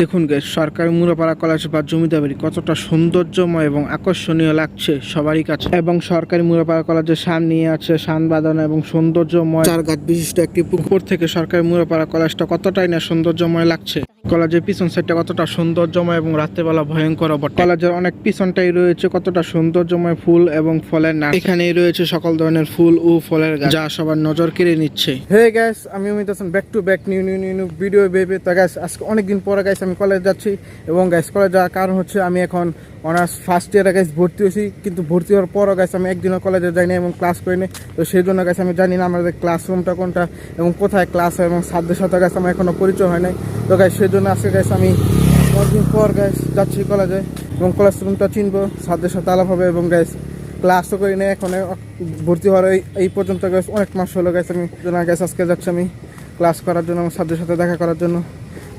দেখুন গ্যাস সরকারি মুরাপাড়া কলেজ বা জমিদার বাড়ি কতটা সৌন্দর্যময় এবং আকর্ষণীয় লাগছে সবারই কাছে। এবং সরকারি মুরাপাড়া কলেজের সামনে আছে সান বাঁধানো এবং সৌন্দর্যময়। চার গাছ বিশিষ্ট একটি পুকুর। থেকে সরকারি মুরাপাড়া কলেজটা কতটাই না সৌন্দর্যময় লাগছে। কলেজের পিছন সাইডটা কতটা সৌন্দর্যময় এবং রাত্রেবেলা ভয়ঙ্কর বটে কলেজের অনেক পিছনটাই রয়েছে কতটা সৌন্দর্যময় ফুল এবং ফলের না এখানেই রয়েছে সকল ধরনের ফুল ও ফলের গাছ যা সবার নজর কেড়ে নিচ্ছে। হে গ্যাস আমি Amit Hasan back to back new new new new video বেবে তা গ্যাস আজকে অনেকদিন পরে গ্যাস আমি কলেজ যাচ্ছি এবং গ্যাস কলেজ যাওয়ার কারণ হচ্ছে আমি এখন অনার্স ফার্স্ট ইয়ারে গ্যাস ভর্তি হয়েছি, কিন্তু ভর্তি হওয়ার পরও গ্যাস আমি একদিনও কলেজে যাইনি এবং ক্লাস করিনি। তো সেই জন্য গ্যাস আমি জানি না আমাদের ক্লাসরুমটা কোনটা এবং কোথায় ক্লাস হয় এবং সাধ্যের সাথে গ্যাস আমার এখনও পরিচয় হয় নাই। তো গ্যাস সেই জন্য আজকে গ্যাস আমি অনেকদিন পর গ্যাস যাচ্ছি কলেজে এবং ক্লাসরুমটা চিনব সাধ্যের সাথে আলাপ হবে এবং গ্যাস ক্লাসও করি না এখন ভর্তি হওয়ার এই পর্যন্ত গ্যাস অনেক মাস হলো গ্যাস আমি জন্য গ্যাস আজকে যাচ্ছি আমি ক্লাস করার জন্য আমার সাথে সাথে দেখা করার জন্য।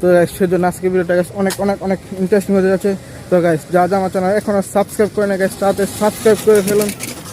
তো সেজন্য আজকে ভিডিওটা গ্যাস অনেক অনেক অনেক ইন্টারেস্টিং হয়ে যাচ্ছে। তো গাইস যা যা আমার চ্যানেল এখনও সাবস্ক্রাইব করে না গাইস তাতে সাবস্ক্রাইব করে ফেলুন।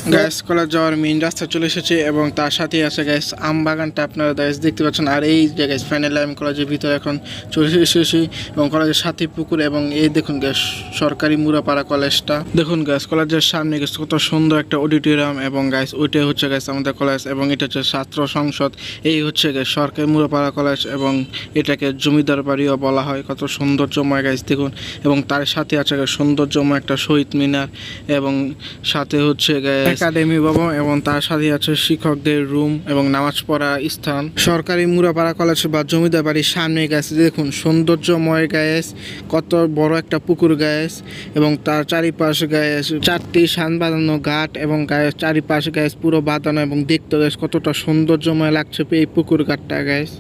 গ্যাস কলেজ যাওয়ার মেইন রাস্তা চলে এসেছে এবং তার সাথেই আছে গ্যাস আম বাগানটা আপনারা গ্যাস দেখতে পাচ্ছেন। আর এই যে গ্যাস ফাইনাল আমি কলেজের ভিতরে এখন চলে এসেছি এবং কলেজের সাথে পুকুর এবং এই দেখুন গ্যাস সরকারি মুরাপাড়া কলেজটা। দেখুন গ্যাস কলেজের সামনে গ্যাস কত সুন্দর একটা অডিটোরিয়াম এবং গ্যাস ওইটাই হচ্ছে গ্যাস আমাদের কলেজ এবং এটা হচ্ছে ছাত্র সংসদ। এই হচ্ছে গ্যাস সরকারি মুরাপাড়া কলেজ এবং এটাকে জমিদার বাড়িও বলা হয়। কত সৌন্দর্যময় গ্যাস দেখুন। এবং তার সাথে আছে গ্যাস সৌন্দর্যময় একটা শহীদ মিনার এবং সাথে হচ্ছে গ্যাস একাডেমি ভবন এবং তার সাথে আছে শিক্ষকদের রুম এবং নামাজ পড়া স্থান। সরকারি মুরাপাড়া কলেজ বা জমিদার বাড়ির সামনে গেছে দেখুন, সৌন্দর্যময় গ্যাস কত বড় একটা পুকুর গ্যাস এবং তার চারিপাশ গ্যাস চারটি সান বাঁধানো ঘাট এবং গ্যাস চারিপাশ গ্যাস পুরো বাঁধানো এবং দেখতে গ্যাস কতটা সৌন্দর্যময় লাগছে এই পুকুর ঘাটটা গ্যাস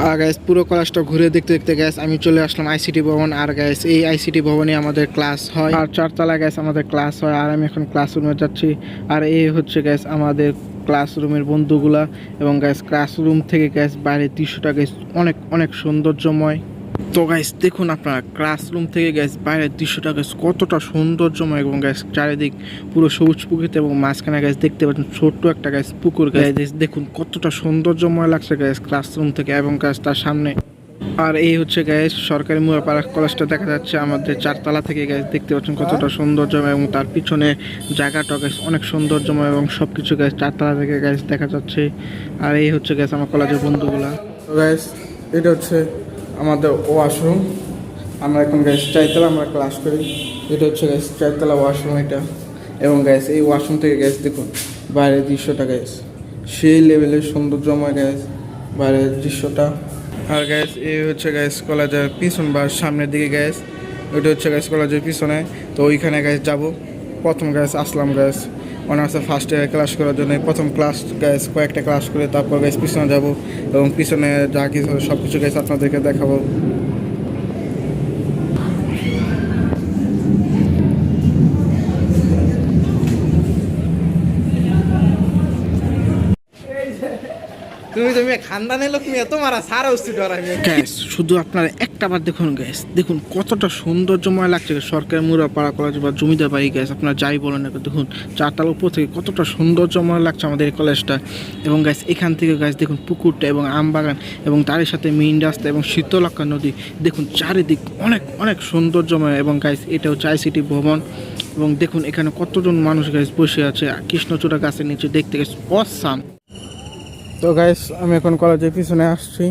আর গ্যাস পুরো কলেজটা ঘুরে দেখতে দেখতে গ্যাস আমি চলে আসলাম আইসিটি ভবন। আর গ্যাস এই আইসিটি ভবনে আমাদের ক্লাস হয়। আর চারতলা গ্যাস আমাদের ক্লাস হয়। আর আমি এখন ক্লাসরুমে যাচ্ছি। আর এই হচ্ছে গ্যাস আমাদের ক্লাসরুমের বন্ধুগুলা। এবং গ্যাস ক্লাসরুম থেকে গ্যাস বাইরের দৃশ্যটা গ্যাস অনেক অনেক সৌন্দর্যময়। তো গ্যাস দেখুন আপনারা ক্লাসরুম থেকে গ্যাস বাইরের দৃশ্যটা গ্যাস কতটা সৌন্দর্যময় এবং গ্যাস চারিদিক পুরো সবুজ পুকুরিতে এবং মাঝখানে গ্যাস দেখতে পাচ্ছেন ছোট্ট একটা গ্যাস পুকুর গ্যাস দেখুন কতটা সৌন্দর্যময় লাগছে গ্যাস ক্লাসরুম থেকে এবং গ্যাস তার সামনে। আর এই হচ্ছে গ্যাস সরকারি মুরাপাড়া কলেজটা দেখা যাচ্ছে আমাদের চারতলা থেকে গ্যাস দেখতে পাচ্ছেন কতটা সৌন্দর্যময় এবং তার পিছনে জায়গাটা গ্যাস অনেক সৌন্দর্যময় এবং সব কিছু গ্যাস চারতলা থেকে গ্যাস দেখা যাচ্ছে। আর এই হচ্ছে গ্যাস আমার কলেজের বন্ধুগুলা। গ্যাস এটা হচ্ছে আমাদের ওয়াশরুম আমরা এখন গ্যাস চারতলা আমরা ক্লাস করি। এটা হচ্ছে গ্যাস চারতলা ওয়াশরুম এটা। এবং গ্যাস এই ওয়াশরুম থেকে গ্যাস দেখুন, বাইরের দৃশ্যটা গ্যাস সেই লেভেলের সৌন্দর্যময় গ্যাস বাইরের দৃশ্যটা। আর গ্যাস এই হচ্ছে গ্যাস কলেজের পিছন বা সামনের দিকে গ্যাস ওইটা হচ্ছে গ্যাস কলেজের পিছনে। তো ওইখানে গ্যাস যাব। প্রথম গ্যাস আসলাম গ্যাস অনার্সে ফার্স্ট ইয়ার ক্লাস করার জন্য, প্রথম ক্লাস গ্যাস কয়েকটা ক্লাস করে তারপর গ্যাস পিছনে যাব এবং পিছনে যা কিছু সব কিছু গ্যাস আপনাদেরকে দেখাবো। তুমি তুমি খানদানের লোক নিয়ে তোমার সারা উস্তি গ্যাস শুধু আপনারা একটা বার দেখুন গ্যাস দেখুন কতটা সৌন্দর্যময় লাগছে সরকারি মুরা পাড়া কলেজ বা জমিদার বাড়ি গ্যাস আপনারা যাই বলেন না দেখুন চারটার উপর থেকে কতটা সৌন্দর্যময় লাগছে আমাদের এই কলেজটা এবং গ্যাস এখান থেকে গ্যাস দেখুন পুকুরটা এবং আম বাগান এবং তারই সাথে মেইন রাস্তা এবং শীতলক্ষা নদী। দেখুন চারিদিক অনেক অনেক সৌন্দর্যময় এবং গ্যাস এটা হচ্ছে আইসিটি ভবন। এবং দেখুন এখানে কতজন মানুষ গ্যাস বসে আছে, কৃষ্ণচূড়া গাছের নিচে দেখতে গেছে অসাম তো গাইস আমি এখন কলেজের পিছনে আসছি।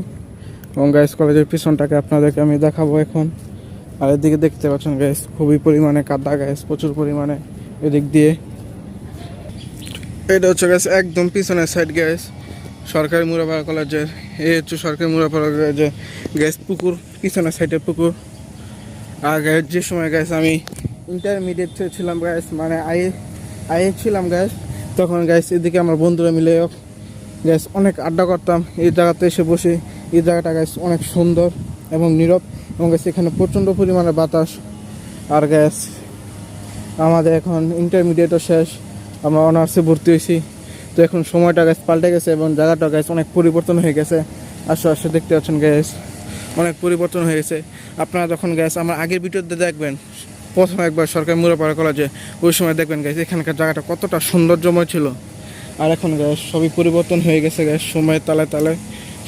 এবং গাইস কলেজের পিছনটাকে আপনাদেরকে আমি দেখাবো এখন। আর এদিকে দেখতে পাচ্ছেন গাইস খুবই পরিমাণে কাদা গাইস প্রচুর পরিমাণে এদিক দিয়ে। এটা হচ্ছে গাইস একদম পিছনের সাইড গ্যাস সরকারি মুরাপাড়া কলেজের এই হচ্ছে সরকারি মুরাপাড়া কলেজের গ্যাস পুকুর, পিছনের সাইডের পুকুর। আর গ্যাস যে সময় গ্যাস আমি ইন্টারমিডিয়েট ছিলাম গ্যাস মানে আই আই ছিলাম গ্যাস তখন গ্যাস এদিকে আমার বন্ধুরা মিলে গ্যাস অনেক আড্ডা করতাম। এই জায়গাতে এসে বসে, এই জায়গাটা গ্যাস অনেক সুন্দর এবং নীরব এবং গ্যাস এখানে প্রচণ্ড পরিমাণে বাতাস। আর গ্যাস আমাদের এখন ইন্টারমিডিয়েটও শেষ। আমরা অনার্সে ভর্তি হয়েছি। তো এখন সময়টা গ্যাস পাল্টে গেছে এবং জায়গাটা গ্যাস অনেক পরিবর্তন হয়ে গেছে। আসো আসো, দেখতে পাচ্ছেন গ্যাস অনেক পরিবর্তন হয়ে গেছে। আপনারা যখন গ্যাস আমার আগের ভিডিওতে দেখবেন, প্রথম একবার সরকারি মুরাপাড়া কলেজে ওই সময় দেখবেন গ্যাস এখানকার জায়গাটা কতটা সৌন্দর্যময় ছিল। আর এখন গ্যাস সবই পরিবর্তন হয়ে গেছে, গ্যাস সময়ের তালে তালে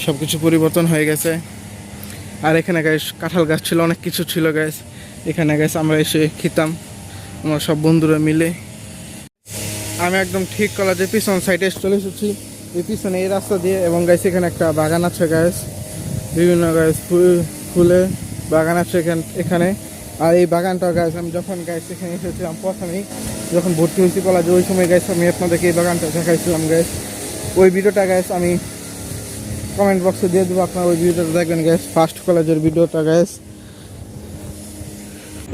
সব কিছু পরিবর্তন হয়ে গেছে। আর এখানে গ্যাস কাঁঠাল গাছ ছিল, অনেক কিছু ছিল গ্যাস। এখানে গ্যাস আমরা এসে খেতাম, আমার সব বন্ধুরা মিলে। আমি একদম ঠিক কলেজের পিছন সাইডে চলে এসেছি। এই পিছনে এই রাস্তা দিয়ে এবং গাছ এখানে একটা বাগান আছে, গ্যাস। বিভিন্ন গাছ ফুল ফুলে বাগান আছে এখানে। আর এই বাগানটা গাছ আমি যখন গাছ এখানে এসেছিলাম প্রথমেই, যখন ভর্তি হয়েছি কলেজে ওই সময় গাছ আমি আপনাদেরকে এই বাগানটা দেখাইছিলাম গ্যাস ওই ভিডিওটা গ্যাস আমি কমেন্ট বক্সে দিয়ে দেবো, আপনার ওই ভিডিওটা দেখবেন গ্যাস ফার্স্ট কলেজের ভিডিওটা গ্যাস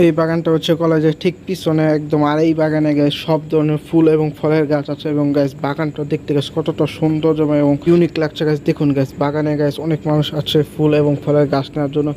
এই বাগানটা হচ্ছে কলেজের ঠিক পিছনে, একদম আর এই বাগানে গ্যাস সব ধরনের ফুল এবং ফলের গাছ আছে এবং গাছ বাগানটা দেখতে গেছে কতটা সৌন্দর্যময় এবং ইউনিক লাগছে গাছ দেখুন গাছ বাগানে গ্যাস অনেক মানুষ আছে ফুল এবং ফলের গাছ নেওয়ার জন্য।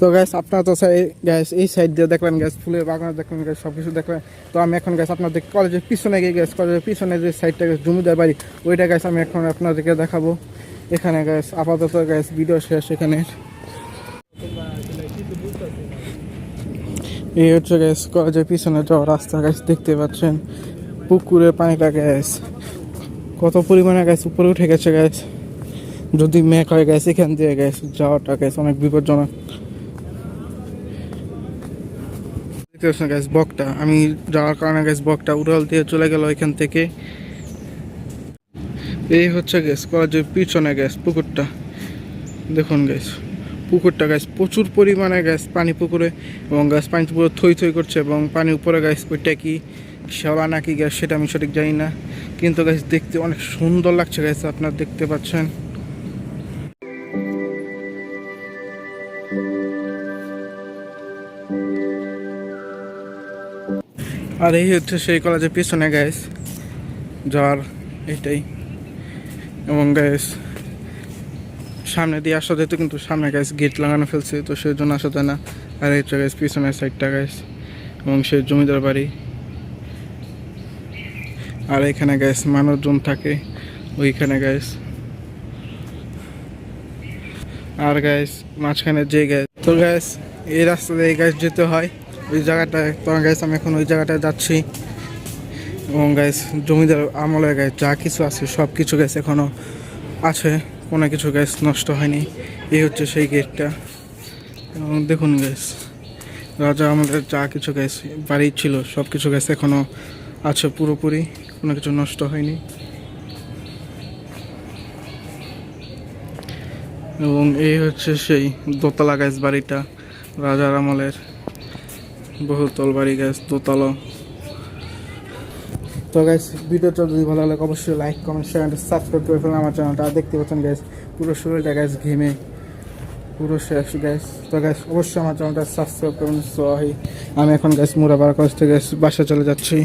তো গ্যাস আপনার তো গ্যাস এই সাইড দিয়ে দেখবেন গ্যাস ফুলের বাগান দেখবেন গ্যাস সব কিছু দেখবেন তো আমি এখন গ্যাস আপনাদের কলেজের পিছনে গিয়ে গ্যাস কলেজের পিছনে যে সাইডটা গ্যাস জমিদার বাড়ি, ওইটা গ্যাস আমি এখন আপনাদেরকে দেখাবো। এখানে গ্যাস আপাতত গ্যাস ভিডিও শেষ এখানে। এই হচ্ছে গ্যাস কলেজের পিছনে যাওয়া রাস্তা গ্যাস দেখতে পাচ্ছেন। পুকুরের পানিটা গ্যাস কত পরিমাণে গ্যাস উপরে উঠে গেছে গ্যাস যদি মেঘ হয়ে গেছে এখান দিয়ে গ্যাস যাওয়াটা গ্যাস অনেক বিপজ্জনক। দেখতে গ্যাস বকটা। আমি যাওয়ার কারণে গ্যাস বকটা উড়াল দিয়ে চলে গেল এখান থেকে। এই হচ্ছে গ্যাস কলেজের পিছনে গ্যাস পুকুরটা। দেখুন গ্যাস পুকুরটা গ্যাস প্রচুর পরিমাণে গ্যাস পানি পুকুরে এবং গ্যাস পানি পুরো থই থই করছে এবং পানি উপরে গ্যাস ওইটা কি শ্যাওলা নাকি গ্যাস সেটা আমি সঠিক জানি না। কিন্তু গ্যাস দেখতে অনেক সুন্দর লাগছে গ্যাস আপনার দেখতে পাচ্ছেন। আর এই হচ্ছে সেই কলেজের পিছনে গ্যাস যার এটাই। এবং গ্যাস সামনে দিয়ে আসা যেত কিন্তু সামনে গ্যাস গেট লাগানো ফেলছে, তো সেই জন্য আসা না। আর এই হচ্ছে গ্যাস পিছনের সাইডটা গ্যাস এবং সেই জমিদার বাড়ি। আর এখানে গ্যাস মানুষজন থাকে, ওইখানে গ্যাস আর গ্যাস মাঝখানে যে গ্যাস তো গ্যাস এই রাস্তা দিয়ে গ্যাস যেতে হয়। ওই জায়গাটায় তো গ্যাস আমি এখন ওই জায়গাটায় যাচ্ছি। এবং গাইস জমিদার আমলের গ্যাস যা কিছু আছে সব কিছু গ্যাস এখনও আছে। কোনো কিছু গ্যাস নষ্ট হয়নি। এই হচ্ছে সেই গেটটা এবং দেখুন গ্যাস রাজা আমাদের যা কিছু গ্যাস বাড়ি ছিল সব কিছু গ্যাস এখনও আছে পুরোপুরি। কোনো কিছু নষ্ট হয়নি। এবং এই হচ্ছে সেই দোতলা গ্যাস বাড়িটা, রাজার আমলের। বহুতল বাড়ি গ্যাস দোতলা। তো গাইস ভিডিওটা যদি ভালো লাগে, অবশ্যই লাইক কমেন্ট শেয়ার সাবস্ক্রাইব করে ফেলুন আমার চ্যানেলটা দেখতে পাচ্ছেন গ্যাস পুরো শরীরটা গ্যাস ঘেমে, পুরো শেষ গ্যাস তো গ্যাস অবশ্যই আমার চ্যানেলটা সাবস্ক্রাইব করুন। সো আমি এখন গ্যাস মুরাবার কষ্ট থেকে বাসা চলে যাচ্ছি।